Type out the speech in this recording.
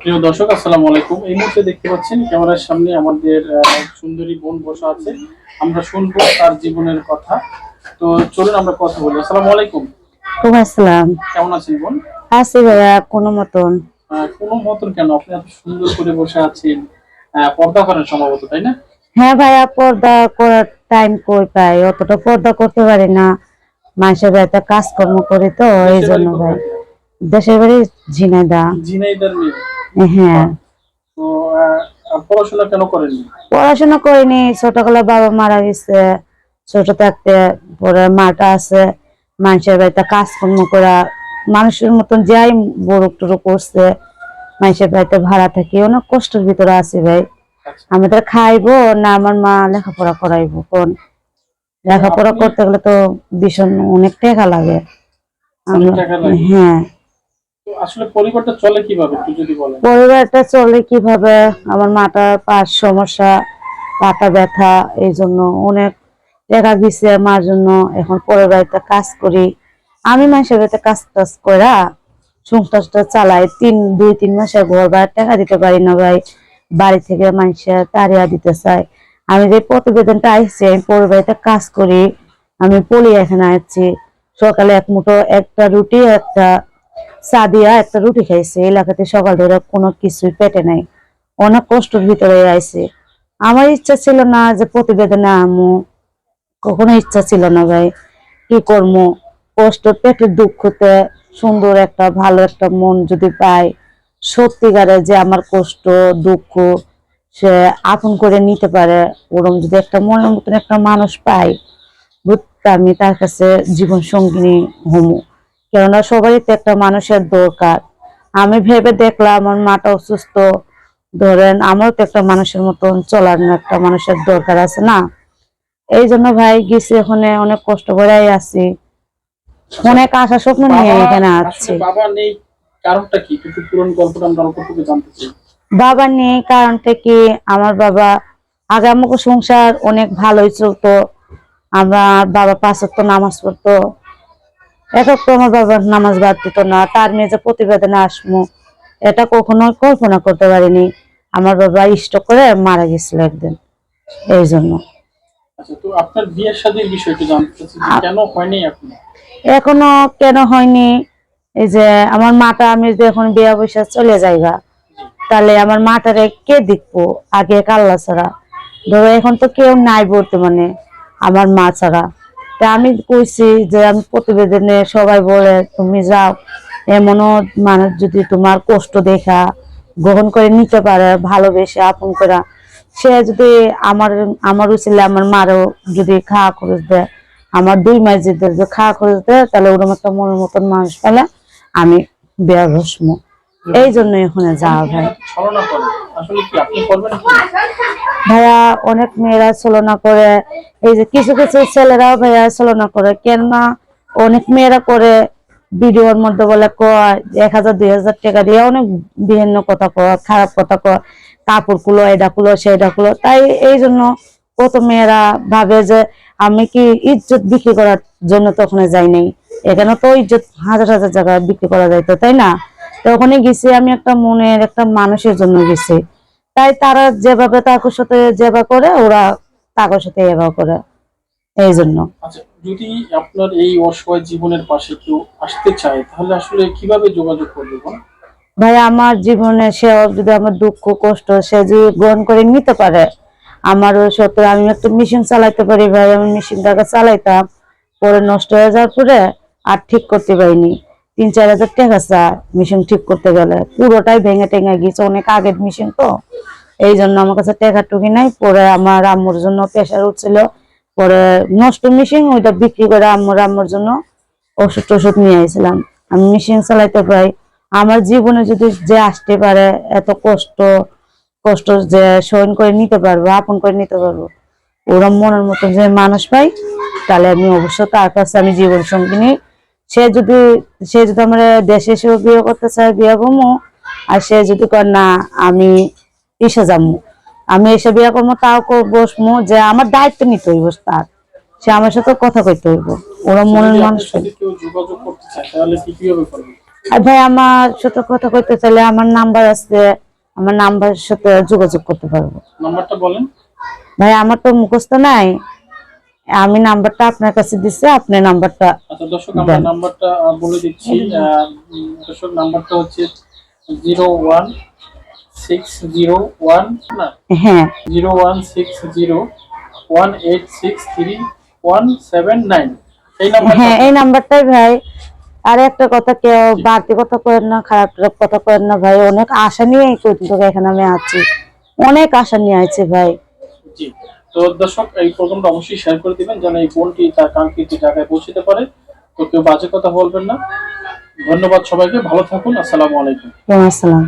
প্রিয় দর্শক আসসালামু আলাইকুম। এই মুহূর্তে দেখতে পাচ্ছেন ক্যামেরার সামনে আমাদের সুন্দরী বোন বসা আছে। আমরা শুনব তার জীবনের কথা। তো চলুন আমরা কথা বলি। আসসালামু আলাইকুম। আসসালাম। কেমন আছেন বোন? আছি ভাইয়া কোনো মতন। কোনো মতন কেন? আপনি এত সুন্দর করে বসে আছেন। পর্দা করেন সম্ভবত তাই না? হ্যাঁ ভাইয়া পর্দা করার টাইম কই পাই? অতটা পর্দা করতে পারি না। মানুষের বাড়িতে কাজকর্ম করি তো এই জন্য ভাই দেশের বাড়ি ঝিনাইদা। ঝিনাইদার মেয়ে। হ্যাঁ। পড়াশোনা কেন করেননি? পড়াশোনা করিনি ছোটবেলা বাবা মারা গেছে ছোট থাকতে পরে মাটা আছে মানুষের বাড়িতে কাজকর্ম করা মানুষের মতন যাই বড়ুক টুরুক করছে মানুষের বাড়িতে ভাড়া থাকি অনেক কষ্টের ভিতরে আছি ভাই। আচ্ছা। আমি তো খাইবো না আমার মা লেখাপড়া করাইবো কোন? লেখাপড়া করতে গেলে তো ভীষণ অনেক টাকা লাগে। হ্যাঁ। আসলে পরিবারটা চলে কীভাবে, একটু যদি বলেন। পরিবারটা চলে কীভাবে? আমার মাটার পাশ সমস্যা পাটা ব্যথা, এই জন্য অনেক টাকা দিছে মার জন্য এখন পরের কাজ করি। আমি মানুষের বাড়িতে কাজ টাজ করা সংসারটা চালাই। তিন, দুই, তিন মাসে ঘর ভাড়া টাকা দিতে পারি না ভাই। বাড়ি থেকে মানুষের তাড়িয়া দিতে চাই। আমি যে প্রতিবেদনটা আইছি, আমি পরের বাড়িতে কাজ করি। আমি পলি এখানে আসছি সকালে এক মুঠো একটা রুটি, একটা চা দিয়া একটা রুটি খাইছে এলাকাতে সকাল ধরে কোনো কিছুই পেটে নাই। অনেক কষ্টের ভিতরে আইছে। আমার ইচ্ছা ছিল না যে প্রতিবেদনে আমু, কখনো ইচ্ছা ছিল না ভাই। কি করব কষ্ট, পেটের দুঃখতে সুন্দর একটা, ভালো একটা মন যদি পাই, সত্যিকারে যে আমার কষ্ট, দুঃখ সে আপন করে নিতে পারে, ওরম যদি একটা মনের মতন একটা মানুষ পাই আমি তার কাছে জীবন সঙ্গিনী হমু। কেননা সবারই তো একটা মানুষের দরকার। আমি ভেবে দেখলাম আমার মাটা অসুস্থ। ধরেন আমারও তো একটা মানুষের মতন চলার না একটা মানুষের দরকার আছে না? এই জন্য ভাই গেছি ওখানে অনেক কষ্ট করে আছি। অনেক আশা স্বপ্ন নিয়ে এখানে আসছি বাবা নেই কারণটা কি? একটু পুরনো গল্পটা আমরা অল্প থেকে জানতে চাই। বাবা নেই কারণটা কি আমার বাবা আগে আমাকে সংসার অনেক ভালোই চলতো। আমরা বাবা পাঁচ নামাজ পড়তো। একক তো আমার বাবা নামাজ বাদ দিত না তার মেয়ে যে প্রতিবেদনে আসব এটা কখনো কল্পনা করতে পারিনি। আমার বাবা ইষ্ট করে মারা গেছিল একদিন এই জন্য। আচ্ছা এখন? কেন হয়নি? এই যে আমার মাটা আমি যদি এখন বিয়া বৈশা চলে যাইগা তাহলে আমার মাটারে কে দেখব? আগে কাল্লা ছাড়া। ধরো এখন তো কেউ নাই বর্তমানে আমার মা ছাড়া। তা আমি কইছি যে আমি প্রতিবেদনে সবাই বলে তুমি যাও এমনও মানুষ যদি তোমার কষ্ট দেখা গ্রহণ করে নিতে পারে ভালোবেসে আপন করা সে যদি আমার আমার উচিলে আমার মারও যদি খাওয়া খরচ দেয় আমার দুই মাস যদি যে খাওয়া খরচ দেয় তাহলে ওরকম একটা মনের মতন মানুষ পেলে আমি বেয়া বসমু এই জন্য এখানে যাওয়া ভাই করে। ভাইয়া, অনেক মেয়েরা ছলনা করে। এই যে কিছু কিছু ছেলেরাও ভাইয়া ছলনা করে। কেননা অনেক মেয়েরা করে, ভিডিওর মধ্যে বলে কয়, এক হাজার, দুই হাজার টাকা দিয়ে অনেক বিভিন্ন কথা কয়, খারাপ কথা কয়। কাপড় কুলো এটা কুলো সেটা কুলো তাই এই জন্য কত মেয়েরা ভাবে যে আমি কি ইজ্জত বিক্রি করার জন্য তো ওখানে যাই নাই। এখানে তো ইজ্জত হাজার হাজার জায়গায় বিক্রি করা যাইতো, তাই না? তো ওখানে গেছি, আমি একটা মনের, একটা মানুষের জন্য গেছি। তাই তারা যেভাবে তাকুর সাথে যেভাবে করে ওরা তাকুর সাথে এভাবে করে। এই জন্য। আচ্ছা যদি আপনার এই অসহায় জীবনের পাশে কেউ আসতে চায় তাহলে আসলে কীভাবে যোগাযোগ করবে ভাই আমার জীবনে সে যদি আমার দুঃখ কষ্ট সে যদি গ্রহণ করে নিতে পারে আমারও সত্য আমি একটা মেশিন চালাইতে পারি ভাই। আমি মেশিনটাকে চালাইতাম পরে নষ্ট হয়ে যাওয়ার পরে আর ঠিক করতে পারিনি। তিন, চার হাজার টাকা চা মেশিন ঠিক করতে গেলে। পুরোটাই ভেঙে টেঙে গেছে অনেক আগের মেশিন তো। এই জন্য আমার কাছে টাকা টুকি নাই। পরে আমার আম্মুর জন্য প্রেশার উঠছিল। পরে নষ্ট মেশিন ওইটা বিক্রি করে আম্মুর আম্মুর জন্য ওষুধ টষুধ নিয়ে আইছিলাম। আমি মেশিন চালাইতে পারি। আমার জীবনে যদি যে আসতে পারে, এত কষ্ট কষ্ট যে সহন করে নিতে পারব, আপন করে নিতে পারব ওরা মনের মতো যে মানুষ পাই, তাহলে আমি অবশ্য তার কাছে আমি জীবন সঙ্গিনী সে যদি সে যদি আমার দেশে এসেও বিয়ে করতে চায় বিয়ে করব আর সে যদি কর না আমি এসে যাব আমি এসে বিয়ে করব তাও বসমু যে আমার দায়িত্ব নিতে হইব তার। সে আমার সাথে কথা কইতে হইব। ওরা মনের মানুষ আর ভাই আমার সাথে কথা কইতে চাইলে আমার নাম্বার আছে আমার নাম্বারের সাথে যোগাযোগ করতে পারব। নাম্বারটা বলেন। ভাই আমার তো মুখস্থ নাই। আমি নাম্বারটা আপনার কাছে দিছি আপনি নাম্বারটা আচ্ছা দর্শক আমরা নাম্বারটা বলে দিচ্ছি দর্শক নাম্বারটা হচ্ছে zero one six zero one না? হ্যাঁ। Zero one six zero one eight six three one seven nine. এই নাম্বার হ্যাঁ এই নাম্বারটাই ভাই। আর একটা কথা কেউ বাড়তি কথা করেন না খারাপ কথা করেন না ভাই। অনেক আশা নিয়ে কিন্তু এখানে আমি আছি। অনেক আশা নিয়ে আছি ভাই। জি। তো দর্শক, এই প্রোগ্রামটা অবশ্যই শেয়ার করে দিবেন যেন এই বোনটি তার কাঙ্ক্ষিত জায়গায় পৌঁছতে পারে। তো কেউ বাজে কথা বলবেন না। ধন্যবাদ সবাইকে। ভালো থাকুন। আসসালামু আলাইকুম। আসসালাম।